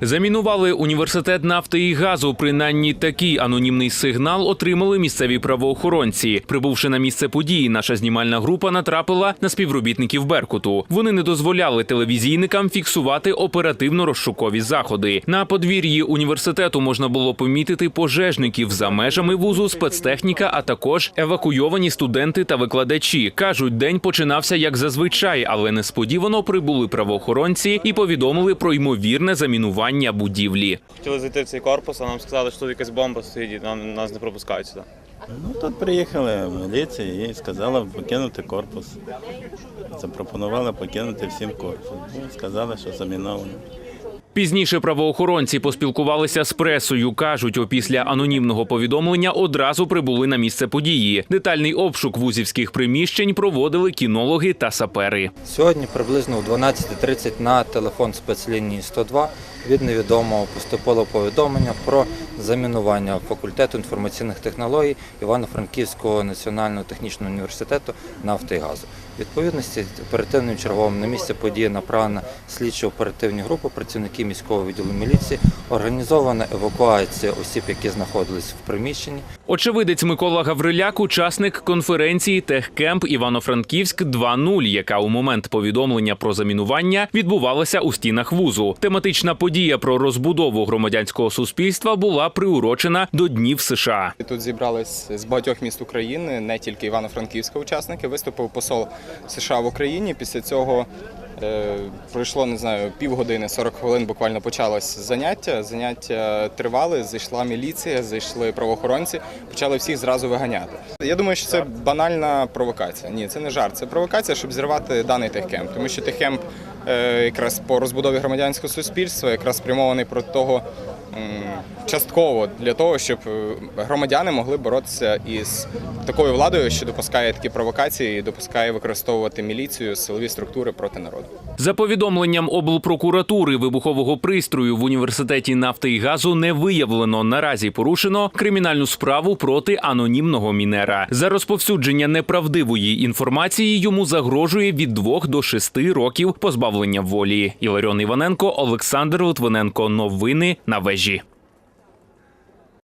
Замінували університет нафти і газу. Принаймні такий анонімний сигнал отримали місцеві правоохоронці. Прибувши на місце події, наша знімальна група натрапила на співробітників Беркуту. Вони не дозволяли телевізійникам фіксувати оперативно-розшукові заходи. На подвір'ї університету можна було помітити пожежників за межами вузу, спецтехніка, а також евакуйовані студенти та викладачі. кажуть, день починався як зазвичай, але несподівано прибули правоохоронці і повідомили про ймовірне замінування будівлі. Хотіли зайти в цей корпус, а нам сказали, що тут якась бомба стоїть, і нам нас не пропускають сюди. Ну, тут приїхали міліція і сказала покинути корпус. Запропонували покинути всім корпус. Ну, сказали, що заміновано. Пізніше правоохоронці поспілкувалися з пресою. кажуть, опісля анонімного повідомлення одразу прибули на місце події. Детальний обшук вузівських приміщень проводили кінологи та сапери. Сьогодні приблизно о 12.30 на телефон спецлінії 102 від невідомого поступило повідомлення про замінування факультету інформаційних технологій Івано-Франківського національного технічного університету нафти і газу. Відповідності оперативним черговим на місце події направлена слідчо-оперативні групи, працівники міського відділу міліції, організована евакуація осіб, які знаходились в приміщенні. Очевидець Микола Гавриляк, учасник конференції Техкемп Івано-Франківськ 2.0, яка у момент повідомлення про замінування відбувалася у стінах вузу. Тематична подія про розбудову громадянського суспільства була приурочена до Днів США. Тут зібрались з багатьох міст України, не тільки Івано-Франківська учасники. Виступив посол США в Україні. Після цього пройшло не знаю півгодини, 40 хвилин. Буквально почалось заняття. Заняття тривали. Зайшла міліція, зайшли правоохоронці, почали всіх зразу виганяти. Я думаю, що це банальна провокація. Ні, це не жарт. Це провокація, щоб зірвати даний техкемп. Тому що техкемп е, якраз по розбудові громадянського суспільства, якраз спрямований про того. Частково для того, щоб е, громадяни могли боротися із такою владою, що допускає такі провокації і допускає використовувати міліцію, силові структури проти народу. За повідомленням облпрокуратури вибухового пристрою в університеті нафти і газу не виявлено. Наразі порушено кримінальну справу проти анонімного мінера. За розповсюдження неправдивої інформації йому загрожує від 2 до 6 років позбавлення волі. Іларіон Іваненко, Олександр Литвиненко. Новини на вежі мережі.